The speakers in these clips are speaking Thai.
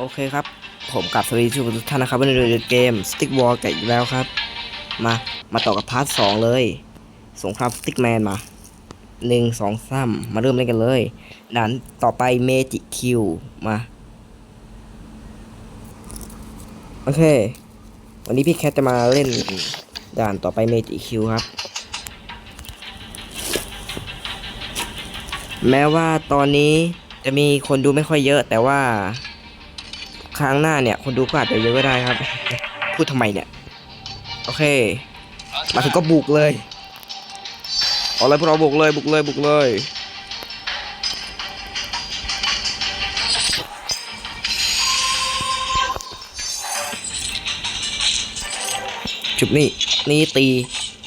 โอเคครับ ผมกับสวัสดีทุกท่านนะครับวันนี้เราจะเกม Stick War กันอีกแล้วครับ มา มาต่อกับพาร์ทสองเลย สงคราม Stick Man มาหนึ่งสองสามมาเริ่มเล่นกันเลยด่านต่อไปเมจิคิวมา โอเค วันนี้พี่แคทจะมาเล่นด่านต่อไปเมจิคิวครับ แม้ว่าตอนนี้จะมีคนดูไม่ค่อยเยอะแต่ว่า ครั้งหน้าเนี่ย คนดูก็อาจจะเยอะก็ได้ครับ พูดทำไมเนี่ย โอเค มาถึงก็บุกเลยเอาเลยพวกเราบุกเลยบุกเลยบุกเลยจุบนี่นี่ตี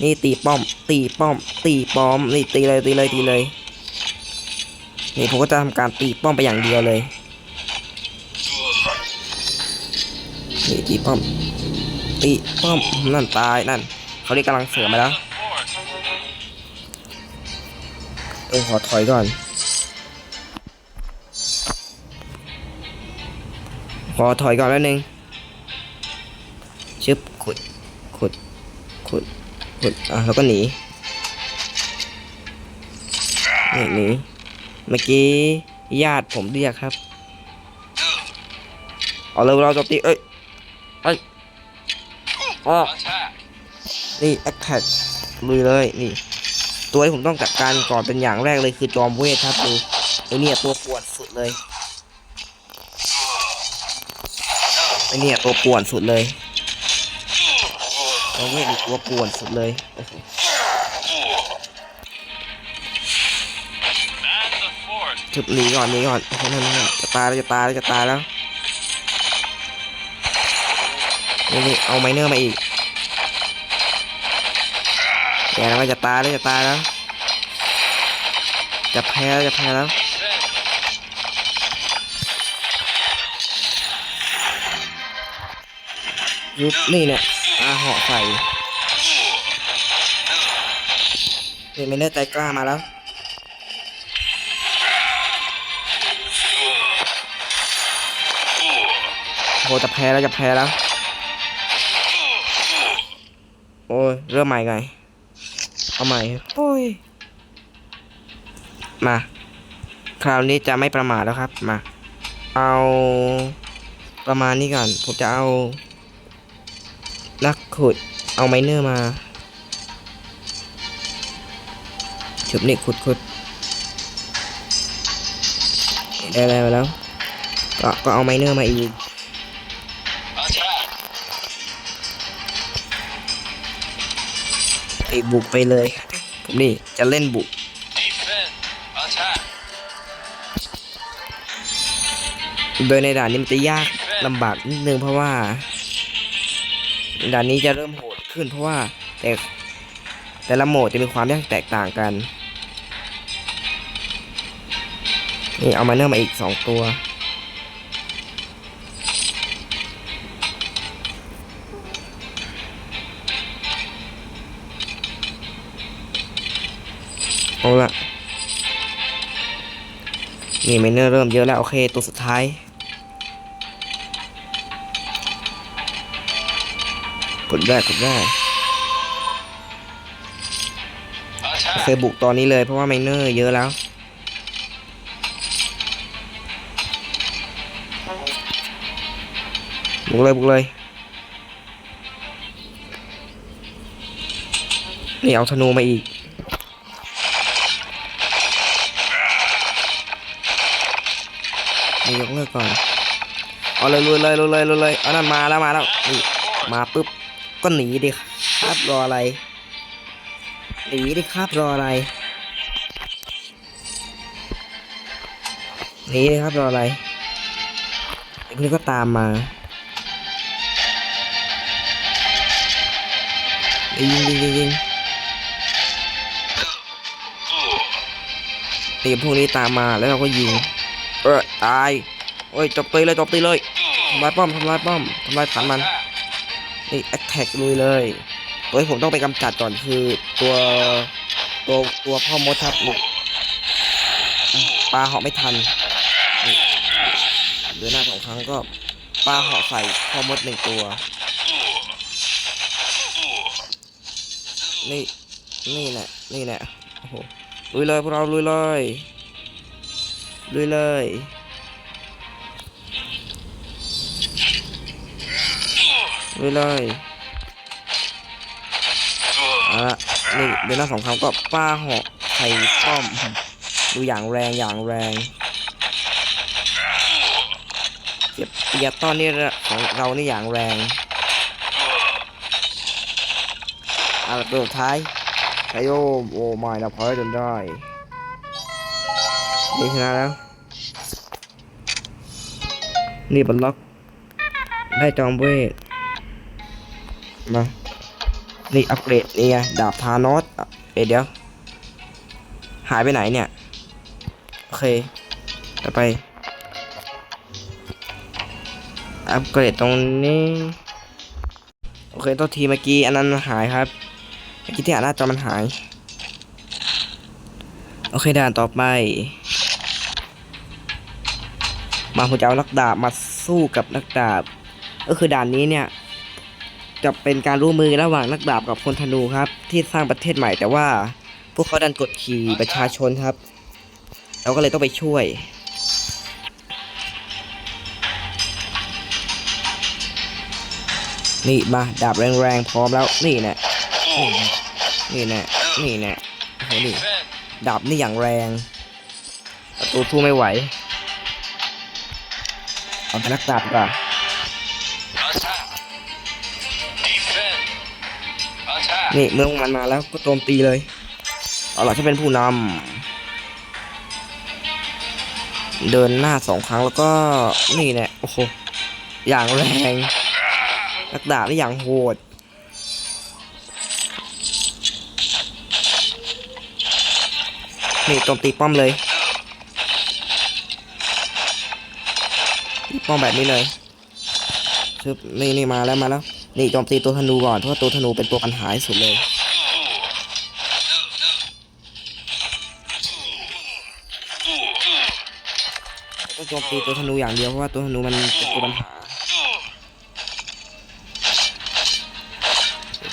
นี่ตีป้อม ตีป้อม ตีป้อม นี่ตีเลยตีเลยตีเลย นี่ผมก็จะทำการตีป้อมไปอย่างเดียวเลย ตีป้อม ตีป้อม นั่นตาย นั่น เขาเรียกำลังเสริมมาแล้ว เออขอถอยก่อน ขอถอยก่อนแล้วนึงชึบขุด ขุด ขุด ขุด อะ แล้วก็หนีนี่หนีเมื่อกี้ญาติผมเรียกครับ เอาเลยเราจมตีเอ้ย อ๋อนี่แอคแท็กลุยเลยนี่ ตัวที่ผมต้องจัดการก่อนเป็นอย่างแรกเลยคือจอมเวทครับดูไอเนี่ยตัวปวดสุดเลยไอเนี่ยตัวปวนสุดเลยจอมเวทตัวปวนสุดเลยจุดหนีก่อนหนีก่อนโอ้โหนั่นนั่นจะตายแล้วจะตายแล้วจะตายแล้ว นี่นี่เอาไมเนอร์มาอีกแกแล้วก็จะตายแล้วจะตายแล้ว จะแพ้แล้วจะแพ้แล้วยุบนี่เนี่ยอาเหาะใส่นี่ไมเนอร์ใจกล้ามาแล้วโหจะแพ้แล้วจะแพ้แล้ว โอ้ยเริ่มใหม่ไงเอาใหม่โอ้ยมา คราวนี้จะไม่ประมาทแล้วครับมา เอาประมาณนี้ก่อน ผมจะเอานักขุดเอาไมเนอร์มาชุบนี่ขุดขุดได้แล้วแล้ว ก็ก็เอาไมเนอร์มาอีก ไอ้บุกไปเลยผมนี่จะเล่นบุกโดยในด่านนี้มันจะยากลำบากนิดนึงเพราะว่า ด่านนี้จะเริ่มโหดขึ้นเพราะว่าแต่แต่ละโหมดจะมีความยากแตกต่างกัน นี่เอามาเนอร์มาอีกสองตัว เอาละนี่ไมเนอร์เริ่มเยอะแล้ว โอเค ตัวสุดท้าย กดได้กดได้โอเคบุกตอนนี้เลยเพราะว่าไมเนอร์เยอะแล้วบุกเลยบุกเลยนี่เอาธนูมาอีก ยกเลิกก่อนเอาเลยลุยเลยลุยเลยลุยเลยเอานั่นมาแล้วมาแล้วนี่มาปุ๊บก็หนีดิครับรออะไรหนีดิครับรออะไรหนีดิครับรออะไรไอ้พวกนี้ก็ตามมายิงยิงยิงยิงนี่พวกนี้ตามมาแล้วเราก็ยิง เออตายโอ้ยจบตีเลยจบตีเลยทำลายป้อมทำลายป้อมทำลายฐานมันนี่แอคแท็กลุยเลยตัวที่ผมต้องไปกำจัดก่อนคือตัวตัวตัวพ่อมดครับปลาเหาะไม่ทันเดินหน้าสองครั้งก็ปลาเหาะใส่พ่อมดหนึ่งตัวนี่นี่แหละนี่แหละโอ้โหลุยเลยพวกเราลุยเลย ลุยเลยลุยเลยเอาละนี่เดินหน้าสองครั้งก็ป้าหาะใส่ป้อม ดูอย่างแรงอย่างแรงเสียบเปียตอนนี่ระของเรานี่อย่างแรงเอาละตัวสุดท้ายไคโยโอ้ไม่เราพอจนได้ ชนะแล้ว นี่บล็อก ได้จอมเวทมา นี่อัปเกรดนี่ไงดาบทานอสเอ๊ะเดี๋ยว หายไปไหนเนี่ย โอเค ต่อไป อัปเกรดตรงนี้ โอเคตัวทีเมื่อกี้อันนั้นมันหายครับ เมื่อกี้ที่อ่านหน้าจอมันหาย โอเคด่านต่อไป มาผมจะเอานักดาบมาสู้กับนักดาบ ก็คือด่านนี้เนี่ย จะเป็นการร่วมมือระหว่างนักดาบกับคนธนูครับ ที่สร้างประเทศใหม่แต่ว่า พวกเขาดันกดขี่ประชาชนครับ เราก็เลยต้องไปช่วยนี่มาดาบแรงๆพร้อมแล้วนี่น่นี่น่นี่น่โอ้โหนี่ดาบนี่อย่างแรงประตูสู้ไม่ไหว เอาแต่นักดาบดีกว่า Attack! Defend! Attack! นี่เมื่อมันมาแล้วก็โจมตีเลย เอาล่ะฉันเป็นผู้นำเดินหน้าสองครั้งแล้วก็นี่แหละโอ้โหอย่างแรงนักดาบนี่อย่างโหดนี่โจมตีป้อมเลย ตีป้อมแบบนี้เลยชึบนี่นี่มาแล้วมาแล้ว นี่โจมตีตัวธนูก่อนเพราะว่าตัวธนูเป็นตัวปัญหาสุดเลยก็โจมตีตัวธนูอย่างเดียวเพราะว่าตัวธนูมันเป็นตัวปัญหา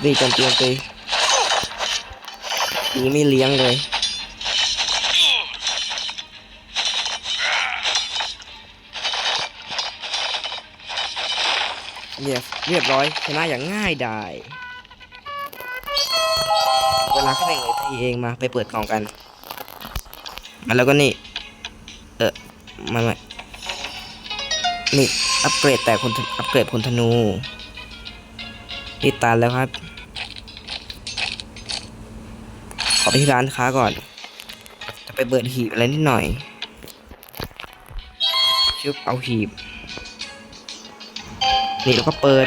นี่โจมตีโจมตีตีไม่เลี้ยงเลย เรียบร้อยชนะอย่างง่ายดายเวลาแค่หนึ่งนาทีเองมาไปเปิดกล่องกันมาแล้วก็นี่ เออไม่ไม่นี่อัปเกรดแต่คนอัปเกรดพลธนูนี่ตันแล้วครับ ขอไปที่ร้านค้าก่อน จะไปเปิดหีบอะไรนิดหน่อยชึบเอาหีบ นี่แล้วก็เปิด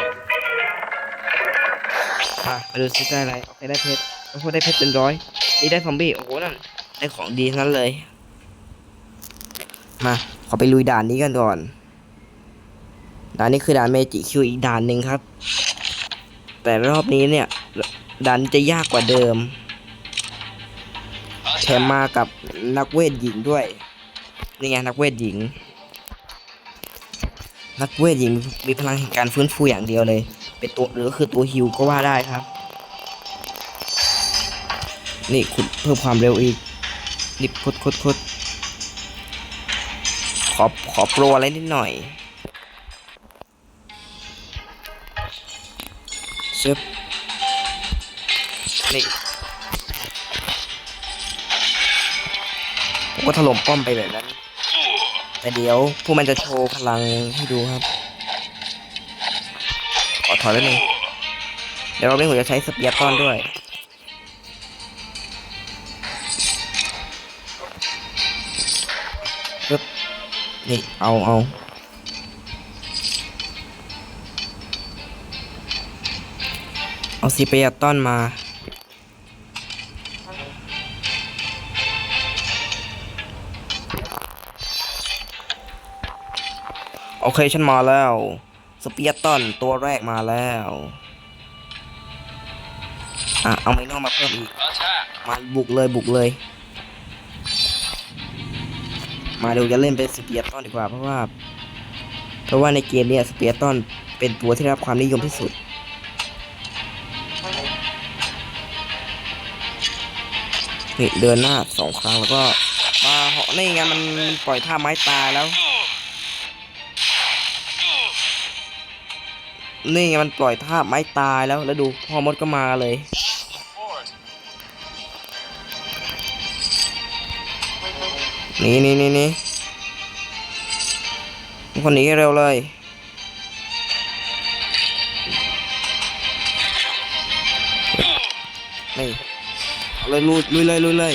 มาดูซิได้อะไรโอเคได้เพชรโอ้โหได้เพชรเป็นร้อยนี่ได้ซอมบี้โอ้โหนั่นได้ของดีทั้งนั้นเลย มาขอไปลุยด่านนี้กันก่อนด่านนี้คือด่านเมจิคิวอีกด่านหนึ่งครับ แต่รอบนี้เนี่ยด่านจะยากกว่าเดิมแถมมากับนักเวทหญิงด้วยนี่ไงนักเวทหญิง นักเวทหญิงมีพลังแห่งการฟื้นฟูอย่างเดียวเลย เป็นตัวหรือก็คือตัวฮิวก็ว่าได้ครับ นี่ขุดเพิ่มความเร็วอีกนี่ขุดขุดขุดขอขอโปรอะไรนิดหน่อยชึบนี่ผมก็ถล่มป้อมไปแบบนั้น แต่เดี๋ยวพวกมันจะโชว์พลังให้ดูครับ ขอถอยไว้หนึ่งเดี๋ยวเราไม่ผมจะใช้สเปียร์ก้อนด้วย นี่เอาเอาเอาสเปียร์ต้อนมาโอเคฉันมาแล้ว สเปียร์ตันตัวแรกมาแล้ว อะ เอาไม้นอกมาเพิ่มอีก มาบุกเลยบุกเลย มาเดี๋ยวจะเล่นเป็นสเปียร์ ตันดีกว่าเพราะว่า เพราะว่าในเกมเนี้สเปียร์ตันเป็นตัวที่ได้รับความนิยมที่สุด นี่เดินหน้าสองครั้งแล้วก็ปาเหาะนี่ไงมันปล่อยท่าไม้ตายแล้ว นี่ไงมันปล่อยท่าไม้ตายแล้วแล้วดูพ่อมดก็มาเลยนี่นี่นี่นี่ คนหนีให้เร็วเลย นี่เลยลุยลุยเลยลุยเลย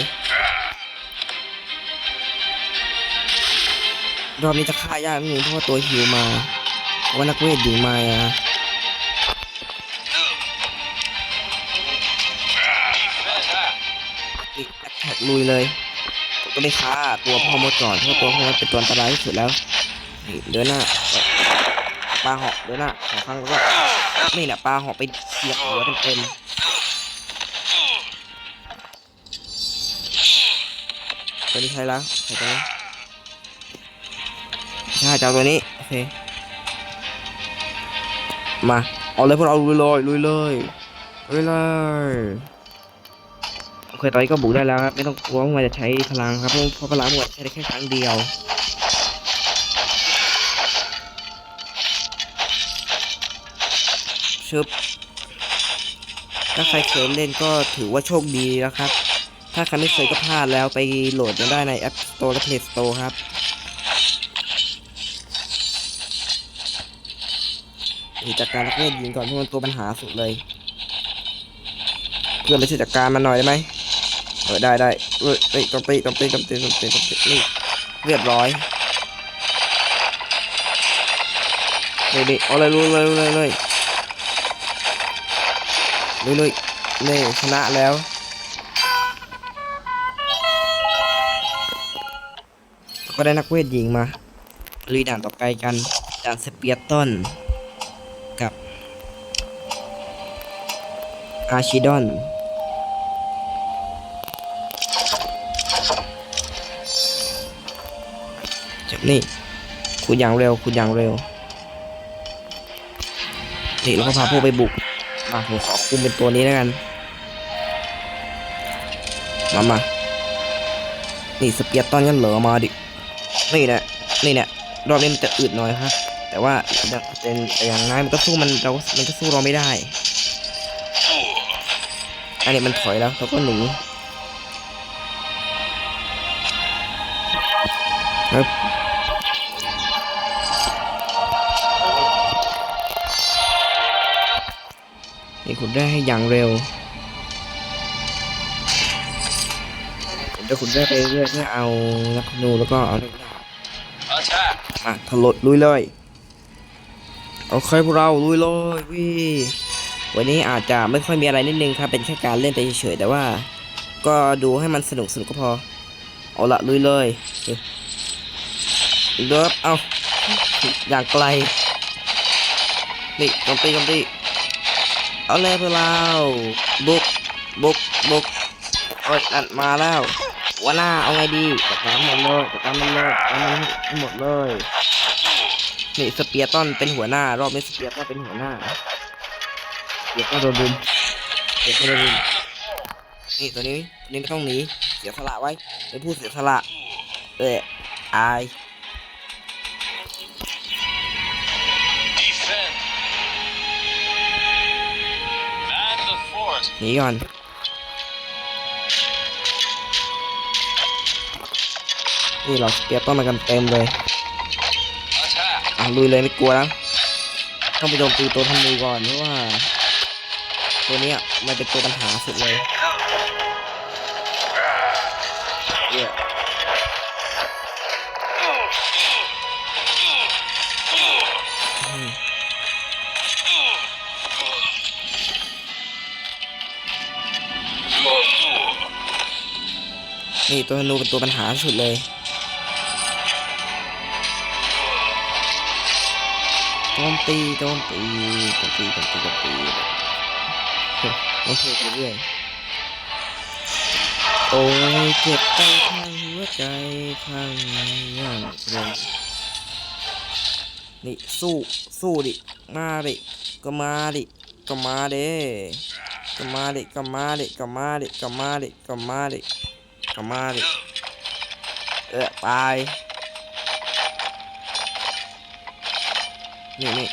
รอบนี้จะฆ่ายากนิดนึงเพราะว่าตัวหิวมาเพราะว่านักเวทหญิงมาอะอีกแท็กลุยเลยก็ไม่ฆ่าตัวพ่อมดก่อนเพราะตัวพ่อมดเป็นตัวอันตรายที่สุดแล้ว เดินหน้าปลาหาะเดินหน้าสองครั้งแล้วก็นี่แหละปลาหาะไปเสียบหัวเต็มๆตัวนี้ใช้แล้วใช้ตัวนี้ใช่เจ้าตัวนี้โอเคมาเอาเลยพวกเราลุยเลยลุยเลยลุยเลยโอเคตอนนี้ก็บุกได้แล้วครับไม่ต้องกลัวว่ามันจะใช้พลังครับเพราะพลังหมันใช้ได้แค่ครั้งเดียว ชึบถ้าใครเคยเล่นก็ถือว่าโชคดีแล้วครับ ถ้าใครไม่เคยก็พลาดแล้วไปโหลดมาได้ใน App Store และ Play Store ครับนี่จัดการนักเล่นยิงก่อนเพราะมันตัวปัญหาสุดเลย เพื่อนไปช่วยจัดการมันหน่อยได้ไหมเออได้ได้เอ้ยเอ้ยต้องตีต้องตีต้องตีต้องตีต้องตีนี่เรียบร้อยนี่นี่เอาเลยลุยเลยลุยเลยเลย ลุยเลยนี่ชนะแล้ว ก็ได้นักเวทหญิงมาลุยด่านต่อไปกัน ด่านสเปียร์ตันกับ อาชิดอนจับนี่คุณอย่างเร็วคุณอย่างเร็วนี่แล้วก็พาพวกไปบุก มาผมขอคุมเป็นตัวนี้แล้วกัน มามา นี่สเปียร์ตอนกันเหรอมาดิ นี่แหละนี่แหละรอบนี้มันจะอึดหน่อยครับ แต่ว่าเป็นอย่างน้อยมันก็สู้มันเรา มันก็สู้เราไม่ได้ อันนี้มันถอยแล้วเขาก็หนีครับ นี่ขุดได้ให้อย่างเร็วผมจะขุดได้ไปเรื่อยๆเพื่อเอานักนูแล้วก็เอานักดาบ Attack. มาถลดลุยเลยโอเคพวกเราลุยเลยวิวันนี้อาจจะไม่ค่อยมีอะไรนิดนึงครับเป็นแค่การเล่นไปเฉยๆแต่ว่า ก็ดูให้มันสนุกสนุกก็พอเอาละลุยเลยเดิบเอาอย่างไกลนี่โจมตีโจมตี เอาเลยพวกเราบุกบุกบุกโอ้ยนั่นมาแล้วหัวหน้าเอาไงดีจัดการหมดเลยจัดการมันเลยจัดการมันให้หมดเลยนี่สเปียร์ตันเป็นหัวหน้ารอบนี้สเปียร์ตันเป็นหัวหน้าสเปียร์ตันโดนรุมสเปียร์ตันโดนรุมนี่ตัวนี้ตัวนี้ไม่ต้องหนีเสียสละไว้เป็นผู้เสียสละเอออาย หนีก่อนนี่เราเปียตันมากันเต็มเลยอะลุยเลยไม่กลัวแล้วต้องไปโจมตีตัวธนูก่อนเพราะว่า ตัวนี้มันเป็นตัวปัญหาสุดเลย นี่ตัวธนูเป็นตัวปัญหาสุดเลย โจมตี โจมตี โจมตี โจมตี โจมตีเฮ้ยต้อเทไปเรื่อยโอ้ยเจ็บใจข้างหัวใจข้างในย่างแรงนี่สู้ สู้ดิ มาดิก็มาดิก็มาเด้ก็มาดิ ก็มาดิก็มาดิก็มาดิก็มาดิ ก็มาดิเออตายนี่นี่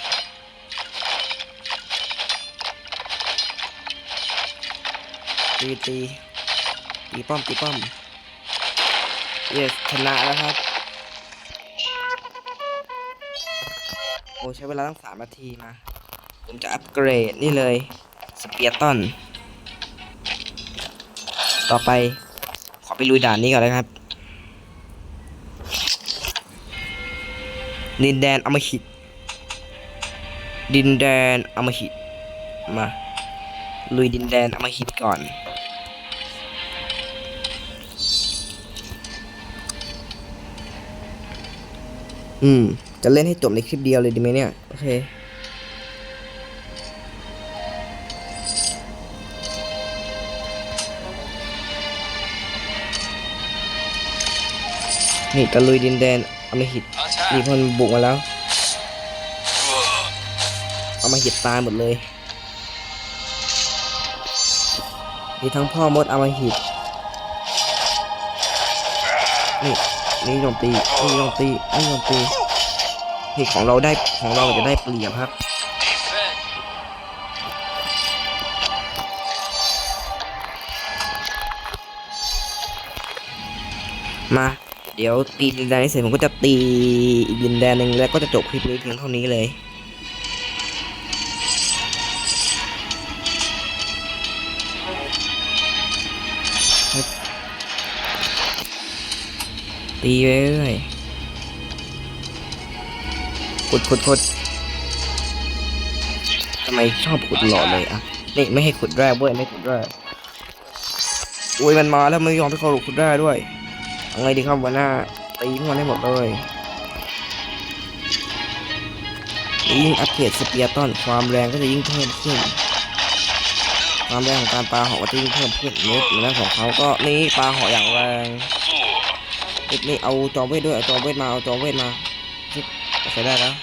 ตีตีตีป้อมตีป้อมเยสชนะแล้วครับ โอ้ใช้เวลาตั้งสามนาทีมา ผมจะอัปเกรดนี่เลย สเปียร์ตันต่อไป ไปลุยด่านนี้ก่อนนะครับดินแดนอมหิตดินแดนอมหิตมาลุยดินแดนอมหิตก่อน อืม จะเล่นให้จบในคลิปเดียวเลยดีไหมเนี่ย โอเค นี่ตะลุยดินแดนเอามาหิตมี Attack. คนบุกมาแล้วเอามาหิตตายหมดเลย มีทั้งพ่อมดเอามาหิตนี่นี่โจมตีนี่โจมตีนี่โจมตีนี่ของเราได้ของเราจะได้เปรียบครับ Defend. มา เดี๋ยวตีดินแดนนี้เสร็จผมก็จะตีอีกดินแดนหนึ่งแล้วก็จะจบคลิปนี้เพียงเท่านี้เลยตีไปเรื่อยๆขุดขุดขุดทำไมชอบขุดหลอดเลยอะ นี่ไม่ให้ขุดแร่เว้ยไม่ขุดแร่อุ้ยมันมาแล้วไม่ยอมให้เขาขุดแร่ด้วย เอาไงดีครับวันหน้าตีพวกมันให้หมดเลยยิ่งอัปเกรดสเปียร์ตันความแรงก็จะยิ่งเพิ่มขึ้น ความแรงของการปลาหอกก็จะยิ่งเพิ่มขึ้นเนื้อเนื้อของเขาก็นี่ปลาหอกอย่างแรงนี่นี่เอาจอมเวทด้วยเอาจอมเวทมาเอาจอมเวทมาใช้ได้แล้ว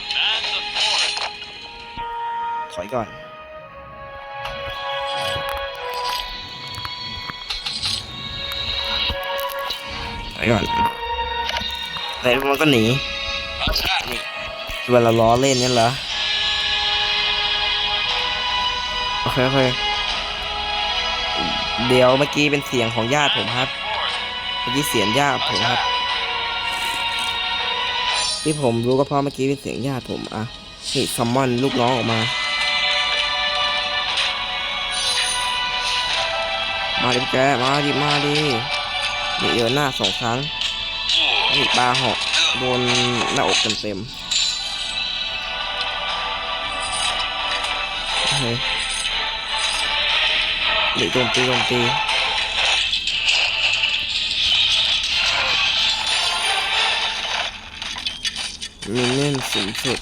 ถอยก่อน ถอยก่อนแต่มันก็หนี Attack. เวลาล้อเล่นเนี่ยเหรอโอเคโอเคเดี๋ยวเมื่อกี้เป็นเสียงของญาติผมครับ Fort. เมื่อกี้เสียงญาติผมครับ ที่ผมรู้ก็เพราะเมื่อกี้เป็นเสียงญาติผมอะนี่ซัมมอนลูกน้องออกมา มาดิแกมาดิมาดิ นี่เดินหน้าสองครั้งนี่ปลาหอกโดนหน้าอกเต็มเต็มๆโอเคนี่โจมตีโจมตีมีเน่นสูงสุด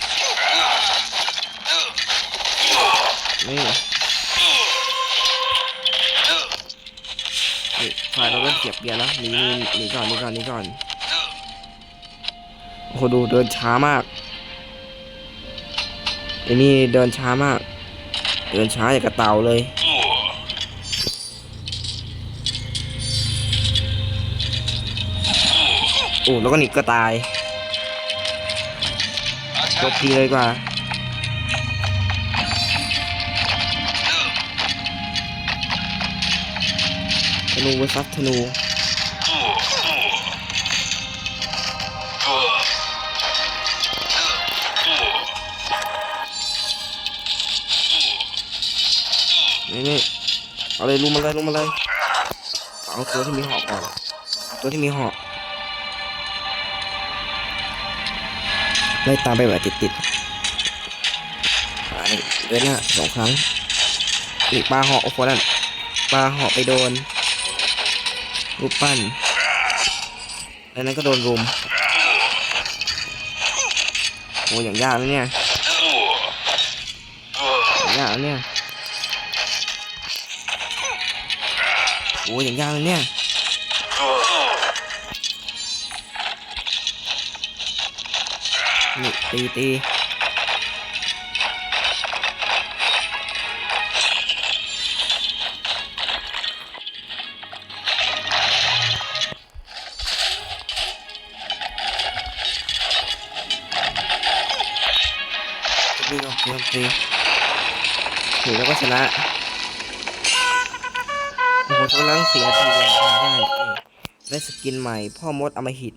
เราเริ่มเก็บเบียร์แล้วหนีหนีก่อนหนีก่อนหนีก่อนโอ้โหดูเดินช้ามากไอ้นี่เดินช้ามาก เดินช้าอย่างกระเต่าเลยโอ้แล้วก็หนีก็ตายจบทีเลยกว่า นูเวอร์ซัสธนูนี่นี่เอาเลยลุมมาเลยลุมมาเลยเอาตัวที่มีหอกก่อนตัวที่มีหอกไล่ตามไปแบบติดติดๆอ่านี่เดินหน้าสองครั้งนี่ปลาหอกโอ้โหนั่นปลาหอกไปโดน รูปปั้นแล้นั้นก็โดนรุมโอ้อย่างยากนะเนี่ยอย่างยากเนี่ยโอ้อย่างยากเลยเนี่ยนี่ตีตี ออกตีอแล้วก็ชนะโอ้โหชนะตั้งสี่นาทีเลยได้ได้สกินใหม่ พ่อมดอมหิต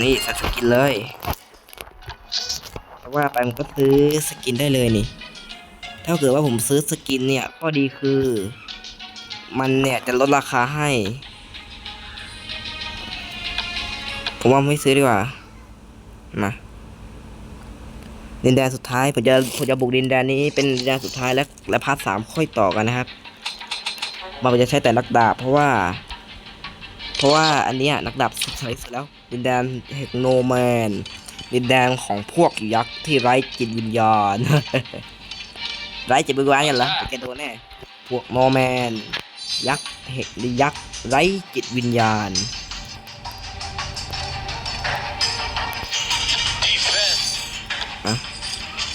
นี่ส่สกินเลยเพราะว่าไปมันก็ซื้อสกินได้เลยนี่ ถ้าเกิดว่าผมซื้อสกินเนี่ยข้อดีคือ มันเนี่ยจะลดราคาให้ ผมว่าไม่ซื้อดีกว่า มาดินแดนสุดท้ายผมจะผมจะบุกดินแดนนี้เป็นดินแดนสุดท้ายและและพาร์ทสามค่อยต่อกันนะครับมันจะใช้แต่นักดาบเพราะว่า เพราะว่าอันนี้นักดาบสุดใช้เสร็จแล้ว ดินแดนเฮกโนแมนดินแดนของพวกยักษ์ที่ไร้จิตวิญญาณไร้จิตวิญญาณกันเหรอแกโดนแน่พวกโนแมน ยักษ์เฮกยักษ์ไร้จิตวิญญาณ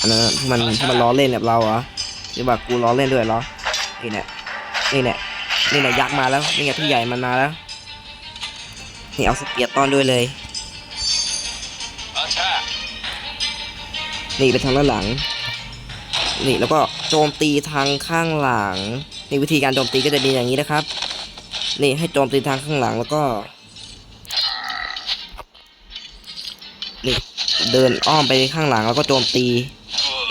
อันนั้นที่มันที่มันล้อเล่นแบบเราเหรอหรือว่ากูล้อเล่นด้วยเหรอนี่แหละนี่แหละนี่แหละยักษ์มาแล้วนี่ไงพี่ใหญ่มันมาแล้วนี่เอาสเปียร์ต้อนด้วยเลย Attack. นี่ไปทางด้านหลัง นี่แล้วก็โจมตีทางข้างหลังนี่วิธีการโจมตีก็จะมีอย่างนี้นะครับ นี่ให้โจมตีทางข้างหลังแล้วก็นี่เดินอ้อมไปข้างหลังแล้วก็โจมตี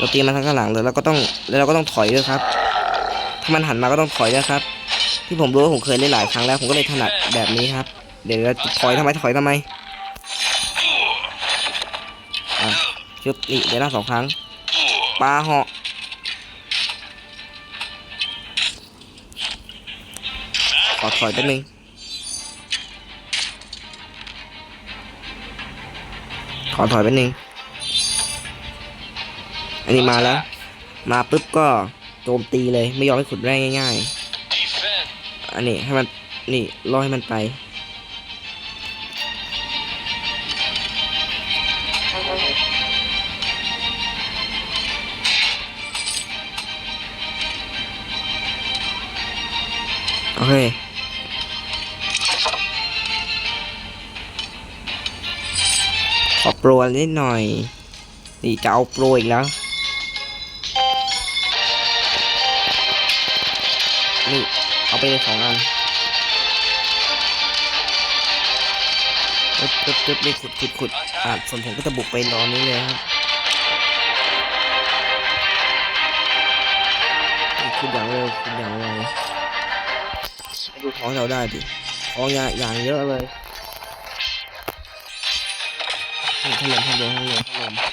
โจมตีมาทางข้างหลังเลยแล้วก็ต้องแล้วเราก็ต้องถอยด้วยครับ ถ้ามันหันมาก็ต้องถอยด้วยครับ ที่ผมรู้ว่าผมเคยเล่นหลายครั้งแล้ว ผมก็เลยถนัดแบบนี้ครับ เดี๋ยวเราถอยทำไมถอยทำไมชึบนี่เดี๋ยวหน้าสองครั้งปลาเหาะขอถอยแป๊บนึงขอถอยแป๊บนึง อันนี้มาแล้ว มาปุ๊บก็โจมตีเลยไม่ยอมให้ขุดแร่ง่ายๆ อันนี้ให้มันนี่รอให้มันไป โอเคขอโปรนิดหน่อย นี่จะเอาโปรอีกแล้ว เอาไปเลยสองอันตึ๊บตึ๊บตึ๊บนี่ขุดขุดขุดอ่าส่วนผมก็จะบุกไปนอนนี้เลยครับขุดอย่างเร็วขุดอย่างไวไปดูท้องเราได้ดิท้องอย่างอย่างเยอะเลยนี่ถล่มถล่มถล่มถล่ม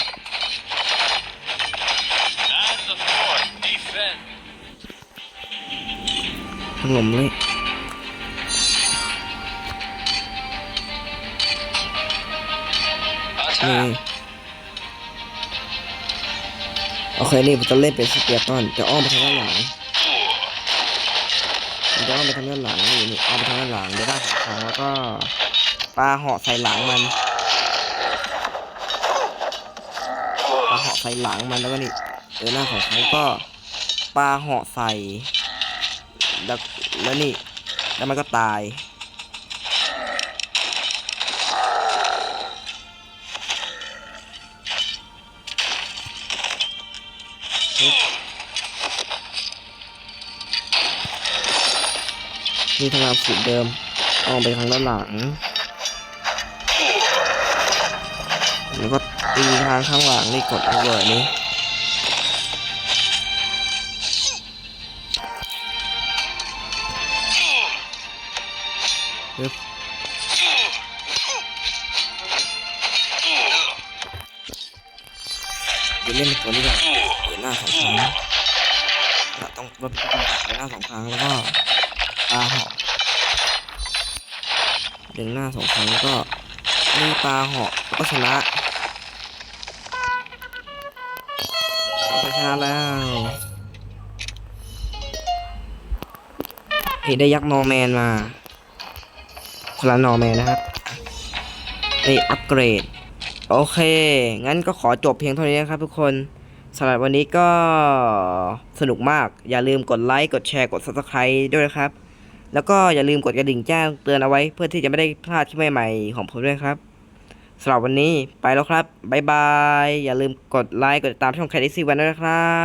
ถล่มเลยนี่โอเค นี่ผมจะเล่นเป็นสเปียร์ตอนจะอ้อมไปทางด้านหลังจะอ้อมไปทางด้านหลังนี่นี่อ้อมไปทางด้านหลังเดี๋ยวด้าสองขังแล้วก็ปลาเหาะใส่หลังมันปลาเหาะใส่หลังมันแล้วก็นี่เออหน้าสองครั้งก็ปลาเหาะใส่ แล้วแล้วนี่ แล้วมันก็ตาย นี่ทางเราสูตรเดิมอ้อมไปทางด้านหลัง แล้วก็ตีทางข้างหลังนี่กดระเบิดนี้ ปึ๊บเดี๋ยวเล่นเป็นตัวนี้ก่อนเปิดหน้าสองครั้งเราต้องเปิดหน้าสองครั้งแล้วก็ปลาเหาะดึงหน้าสองครั้งแล้วก็นี่ปลาเหาะแล้วก็ชนะชนะแล้วเห็นได้ยักษ์นอร์แมนมา คละนอแมนนะครับนี่อัปเกรด โอเค งั้นก็ขอจบเพียงเท่านี้นะครับทุกคนสำหรับวันนี้ก็สนุกมาก อย่าลืมกดไลค์ กดแชร์ กด subscribe ด้วยนะครับ แล้วก็อย่าลืมกดกระดิ่งแจ้งเตือนเอาไว้ เพื่อที่จะไม่ได้พลาดคลิปใหม่ๆของผมด้วยครับสำหรับวันนี้ไปแล้วครับ บ๊ายบาย อย่าลืมกดไลค์ กดติดตามช่องแคดดี้ซีวันด้วยนะครับ